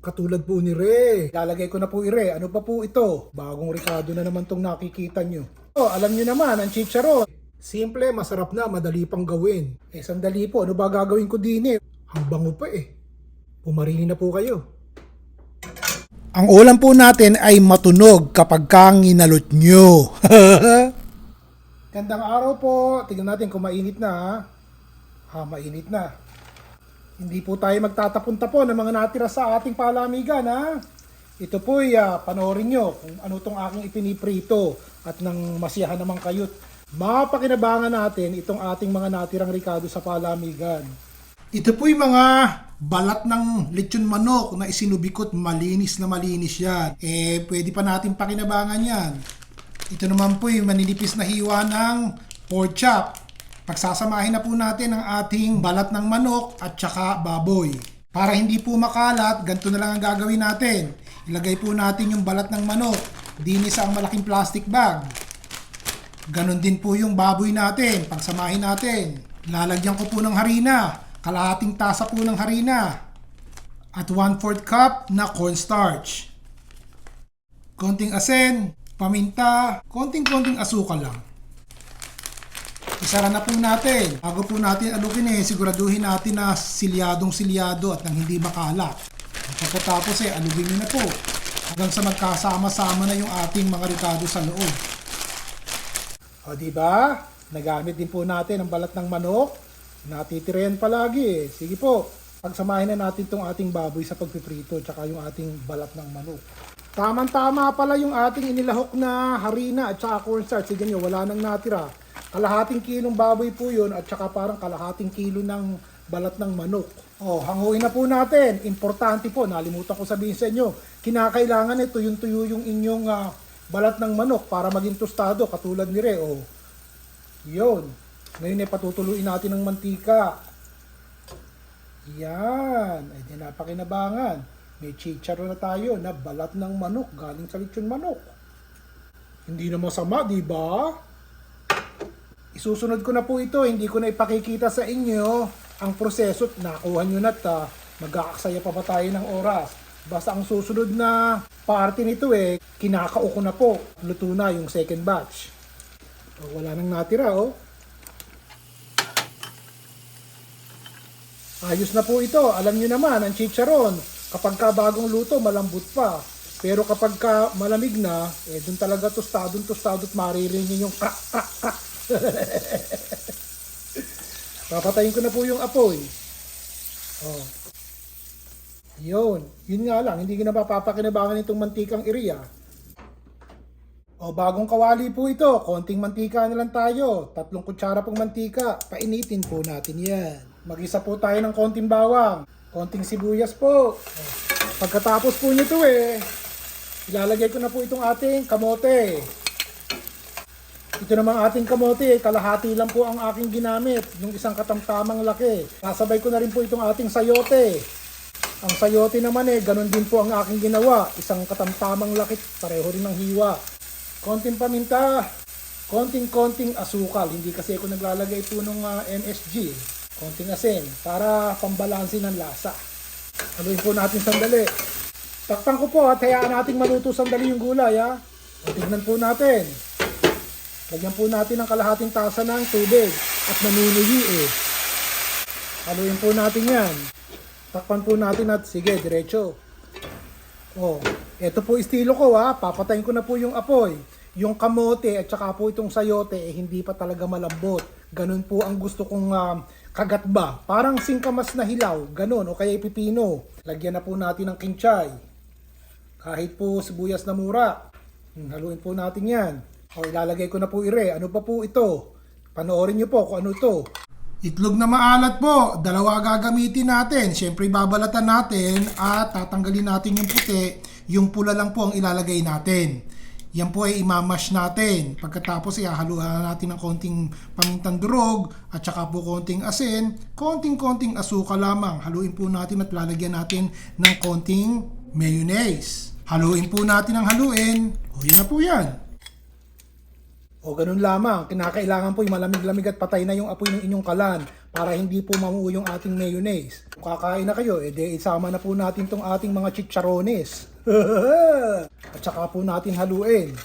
Katulad po ni Re. Lalagay ko na po ire. Ano pa po ito? Bagong Ricardo na naman tong nakikita nyo. Oh, alam nyo naman, ang chicharon. Simple, masarap na, madali pang gawin. Eh, sandali po, ano ba gagawin ko din eh? Ang bango pa eh. Pumarini na po kayo. Ang ulam po natin ay matunog kapag kang inalot nyo. Gandang araw po. Tingnan natin kung mainit na ha. Ha, mainit na. Hindi po tayo magtatapon-tapon ng mga natira sa ating palamigan ha. Ito po ay ah, panoorin nyo kung ano tong aking ipiniprito at nang masiyahan naman kayo't mapakinabangan natin itong ating mga natirang ricado sa palamigan. Ito po yung mga balat ng lechon manok na isinubikot malinis na malinis yan. Eh, pwede pa natin pakinabangan yan. Ito naman po yung maninipis na hiwa ng pork chop. Pagsasamahin na po natin ang ating balat ng manok at saka baboy. Para hindi po makalat, ganito na lang ang gagawin natin. Ilagay po natin yung balat ng manok dinis ang malaking plastic bag. Ganon din po yung baboy natin. Pagsamahin natin. Lalagyan ko po ng harina. Kalahating tasa po ng harina. At 1/4 cup na cornstarch. Konting asin, paminta, konting-konting asukal lang. Isara na po natin. Bago po natin alukin eh, siguraduhin natin na silyadong silyado at nang hindi makalat. At Pagkatapos eh, alugin nyo na po. Hanggang sa magkasama-sama na yung ating mga ricado sa loob. O di ba? Nagamit din po natin ang balat ng manok. Natitirayan palagi eh. Sige po. Pagsamahin na natin tong ating baboy sa pagpiprito tsaka yung ating balat ng manok. Tamang-tama pala yung ating inilahok na harina at saka cornstarch. Sige nyo, wala nang natira. Kalahating kilong baboy po yun at saka parang kalahating kilo ng balat ng manok. Oh, hanguin na po natin. Importante po, nalimutan ko sabihin sa inyo. Kinakailangan ito yung tuyo yung inyong ah, balat ng manok para maging tostado katulad ni Re. Oh. Yun. Ngayon ay patutuluin natin ng mantika. Yan. Ay di napakinabangan. May chicharo na tayo na balat ng manok galing sa lechon manok. Hindi na masama, di ba? Isusunod ko na po ito, hindi ko na ipakikita sa inyo ang proseso nakuha nyo na ta. Magkakaksaya pa ba tayo ng oras? Basta ang susunod na parte nito eh, kinakao ko na po. Luto na yung second batch. O, wala nang natira oh. Ayos na po ito. Alam nyo naman, ang chicharon, kapag ka bagong luto, malambot pa. Pero kapag ka malamig na, eh, dun talaga tostadong tostado at maririnig yung krak, krak, krak. Papatayin ko na po yung apoy. Oh. Yun. Yun nga lang, hindi ko na mapapakinabangan itong mantikang iriya. O bagong kawali po ito, konting mantika na lang tayo. Tatlong kutsara pong mantika. Painitin po natin yan. Mag-isa po tayo ng konting bawang. Konting sibuyas po. O, Pagkatapos po nito eh, ilalagay ko na po itong ating kamote. Ito namang ating kamote, kalahati lang po ang aking ginamit, yung isang katamtamang laki. Kasabay ko na rin po itong ating sayote. Ang sayote naman eh, ganun din po ang aking ginawa. Isang katamtamang laki, pareho rin ng hiwa. Konting paminta, konting-konting asukal. Hindi kasi ako naglalagay po ng ah, MSG. Konting asin, para pambalansin ng lasa. Haluin po natin sandali. Takpan ko po at hayaan nating maluto sandali yung gulay ha. O, tignan po natin. Lagyan po natin ng kalahating tasa ng tubig at nanunuyi eh. Haluin po natin yan. Takpan po natin at sige, diretso. Oh, ito po estilo ko ha. Papatayin ko na po yung apoy. Yung kamote at saka po itong sayote eh, hindi pa talaga malambot. Ganun po ang gusto kong um, kagat ba. Parang singkamas na hilaw. Ganun. O kaya pipino. Lagyan na po natin ng kinchay. Kahit po sibuyas na mura. Hmm, haluin po natin yan. O ilalagay ko na po ire. Ano pa po ito? Panoorin nyo po kung ano ito. Itlog na maalat po. Dalawa gagamitin natin. Siyempre babalatan natin at tatanggalin natin yung puti. Yung pula lang po ang ilalagay natin. Yan po ay imamash natin. Pagkatapos ihahaluan natin ng konting pamintang durog at saka po konting asin, konting-konting asukal lamang. Haluin po natin at lalagyan natin ng konting mayonnaise. Haluin po natin ang haluin. O yan na po yan. O ganun lamang, kinakailangan po yung malamig-lamig at patay na yung apoy ng inyong kalan para hindi po mamuo yung ating mayonnaise. Kung kakain na kayo, edi isama na po natin tong ating mga chicharones. At saka po natin haluin.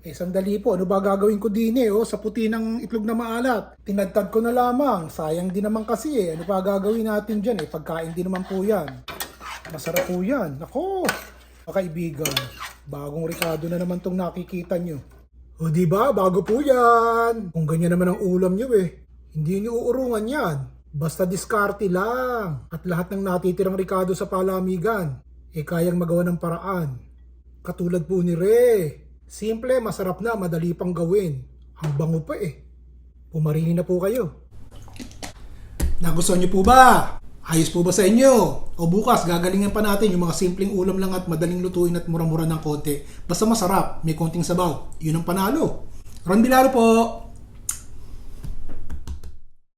Eh, sandali po. Ano ba gagawin ko din eh, oh, sa puti ng itlog na maalat? Tinadtad ko na lamang. Sayang din naman kasi eh. Ano pa gagawin natin dyan eh? Pagkain din naman po yan. Masarap po yan. Ako, mga kaibigan. Bagong Ricardo na naman tong nakikita nyo. O di ba bago po yan. Kung ganyan naman ang ulam nyo eh. Hindi nyo uurungan yan. Basta diskarte lang. At lahat ng natitirang Ricardo sa palamigan, eh kayang magawa ng paraan. Katulad po ni Re. Simple, masarap na, madali pang gawin. Ang bango pa eh. Pumarini na po kayo. Nagustuhan niyo po ba? Ayos po ba sa inyo? O bukas, gagalingan pa natin yung mga simpleng ulam lang at madaling lutuin at mura-mura ng konti. Basta masarap, may konting sabaw. Yun ang panalo. Ron Bilaro po!